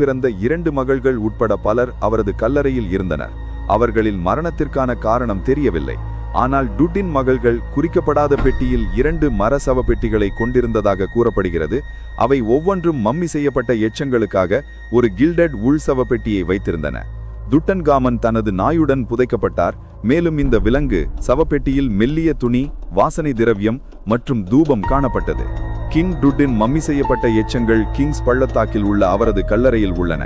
பிறந்த இரண்டு மகள்கள் உட்பட பலர் அவரது கல்லறையில் இருந்தனர். அவர்களின் மரணத்திற்கான காரணம் தெரியவில்லை. ஆனால் டுட்டின் மகள்கள் குறிக்கப்படாத பெட்டியில் இரண்டு மர சவ பெட்டிகளை கொண்டிருந்ததாக கூறப்படுகிறது. அவை ஒவ்வொன்றும் மம்மி செய்யப்பட்ட எச்சங்களுக்காக ஒரு கில்டட் உள் சவ பெட்டியை வைத்திருந்தன. துட்டன்காமன் தனது நாயுடன் புதைக்கப்பட்டார். மேலும் இந்த விலங்கு சவப்பெட்டியில் மெல்லிய துணி வாசனை திரவியம் மற்றும் தூபம் காணப்பட்டது. கிங் டுட்டின் மம்மி செய்யப்பட்ட எச்சங்கள் கிங்ஸ் பள்ளத்தாக்கில் உள்ள அவரது கல்லறையில் உள்ளன.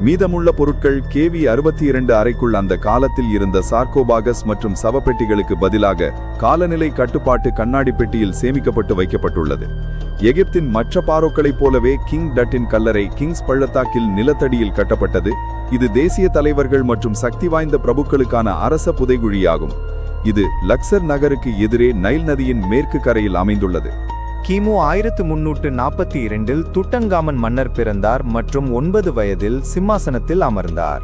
மீதமுள்ள பொருட்கள் கேவி அறுபத்தி இரண்டு அறைக்குள் அந்த காலத்தில் இருந்த சார்கோபாகஸ் மற்றும் சவப்பெட்டிகளுக்கு பதிலாக காலநிலை கட்டுப்பாட்டு கண்ணாடி பெட்டியில் சேமிக்கப்பட்டு வைக்கப்பட்டுள்ளது. எகிப்தின் மற்ற பாரோக்களைப் போலவே கிங் டட்டின் கல்லறை கிங்ஸ் பள்ளத்தாக்கில் நிலத்தடியில் கட்டப்பட்டது. இது தேசிய தலைவர்கள் மற்றும் சக்தி வாய்ந்த பிரபுக்களுக்கான அரச புதைகுழியாகும். இது லக்சர் நகருக்கு எதிரே நைல் நதியின் மேற்கு கரையில் அமைந்துள்ளது. கிமு ஆயிரத்து முன்னூற்று நாற்பத்தி இரண்டில் துட்டங்காமன் மன்னர் பிறந்தார் மற்றும் ஒன்பது வயதில் சிம்மாசனத்தில் அமர்ந்தார்.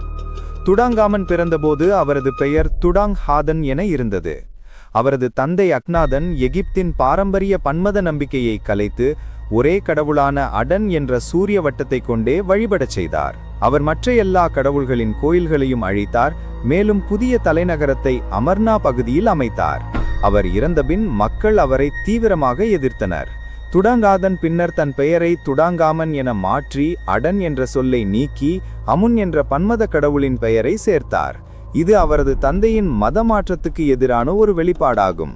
துடாங்காமன் பிறந்தபோது அவரது பெயர் துடாங் ஹாதன் என இருந்தது. அவரது தந்தை அக்னாதன் எகிப்தின் பாரம்பரிய பன்மத நம்பிக்கையை கலைத்து ஒரே கடவுளான அடன் என்ற சூரிய வட்டத்தை கொண்டே வழிபடச் செய்தார். அவர் மற்ற எல்லா கடவுள்களின் கோயில்களையும் அழித்தார் மேலும் புதிய தலைநகரத்தை அமர்னா பகுதியில் அமைத்தார். அவர் இறந்தபின் மக்கள் அவரை தீவிரமாக எதிர்த்தனர். துடாங்காதன் பின்னர் தன் பெயரை துடாங்காமன் என மாற்றி அடன் என்ற சொல்லை நீக்கி அமுன் என்ற பன்மத கடவுளின் பெயரை சேர்த்தார். இது அவரது தந்தையின் மத மாற்றத்துக்கு எதிரான ஒரு வெளிப்பாடாகும்.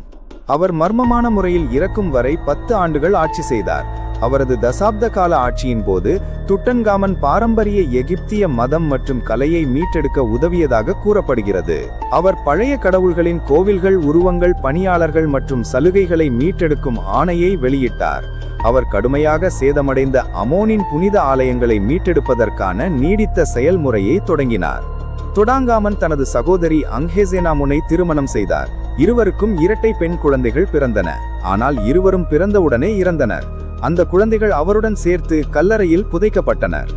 அவர் மர்மமான முறையில் இறக்கும் வரை பத்து ஆண்டுகள் ஆட்சி செய்தார். அவரது தசாப்த கால ஆட்சியின் போது துட்டன்காமன் பாரம்பரிய எகிப்திய மதம் மற்றும் கலையை மீட்டெடுக்க உதவியதாக கூறப்படுகிறது. அவர் பழைய கடவுள்களின் கோவில்கள் உருவங்கள் பணியாளர்கள் மற்றும் சலுகைகளை மீட்டெடுக்கும் ஆணையை வெளியிட்டார். அவர் கடுமையாக சேதமடைந்த அமோனின் புனித ஆலயங்களை மீட்டெடுப்பதற்கான நீடித்த செயல்முறையை தொடங்கினார். துடாங்காமன் தனது சகோதரி அங்ஹேசேனாமுனை திருமணம் செய்தார். இருவருக்கும் இரட்டை பெண் குழந்தைகள் பிறந்தன. ஆனால் இருவரும் பிறந்தவுடனே இறந்தனர். அந்த குழந்தைகள் அவருடன் சேர்த்து கல்லறையில் புதைக்கப்பட்டனர்.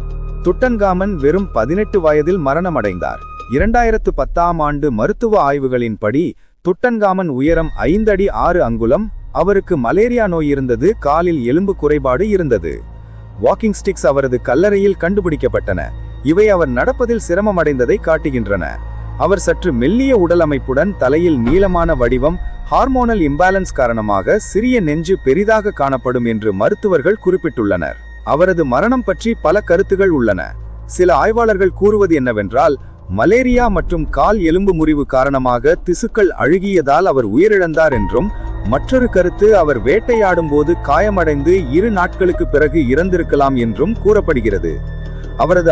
துட்டன்காமன் வெறும் பதினெட்டு வயதில் மரணமடைந்தார். இரண்டாயிரத்து பத்தாம் ஆண்டு மருத்துவ ஆய்வுகளின்படி துட்டன்காமன் உயரம் ஐந்தடி ஆறு அங்குலம் அவருக்கு மலேரியா நோய் இருந்தது காலில் எலும்பு குறைபாடு இருந்தது. வாக்கிங் ஸ்டிக்ஸ் அவரது கல்லறையில் கண்டுபிடிக்கப்பட்டன. இவை அவர் நடப்பதில் சிரமமடைந்ததை காட்டுகின்றன. அவர் சற்று மெல்லிய உடல் அமைப்புடன் தலையில் நீளமான வடிவம் ஹார்மோனல் இம்பேலன்ஸ் காரணமாக சிறிய நெஞ்சு பெரிதாக காணப்படும் என்று மருத்துவர்கள் குறிப்பிட்டுள்ளனர். அவரது மரணம் பற்றி பல கருத்துகள் உள்ளன. சில ஆய்வாளர்கள் கூறுவது என்னவென்றால் மலேரியா மற்றும் கால் எலும்பு முறிவு காரணமாக திசுக்கள் அழுகியதால் அவர் உயிரிழந்தார் என்றும் மற்றொரு கருத்து அவர் வேட்டையாடும் போது காயமடைந்து இரு நாட்களுக்கு பிறகு இறந்திருக்கலாம் என்றும் கூறப்படுகிறது. அவரது